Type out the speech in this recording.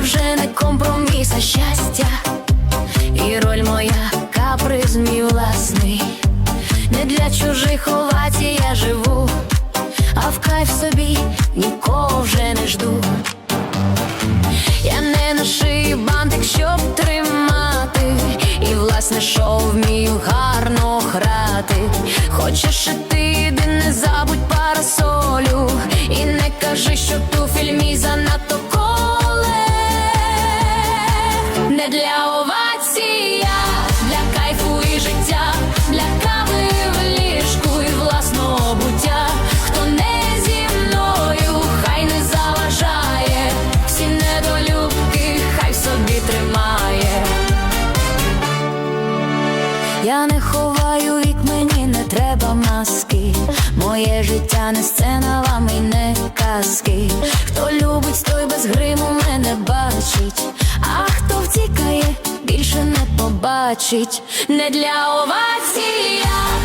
вже не компроміс, а щастя, і роль моя каприз мій власний. Не для чужих овацій я живу, а в кайф собі нікого вже не жду. Я не на шиї бантик, щоб тримати, і власне шоу вмію гарно грати. Хочеш іди, не забудь парасолю, Я не ховаю вік, мені не треба маски. Моє життя не сцена, вам і не казки. Хто любить, той без гриму мене бачить. А хто втікає, більше не побачить. Не для овація.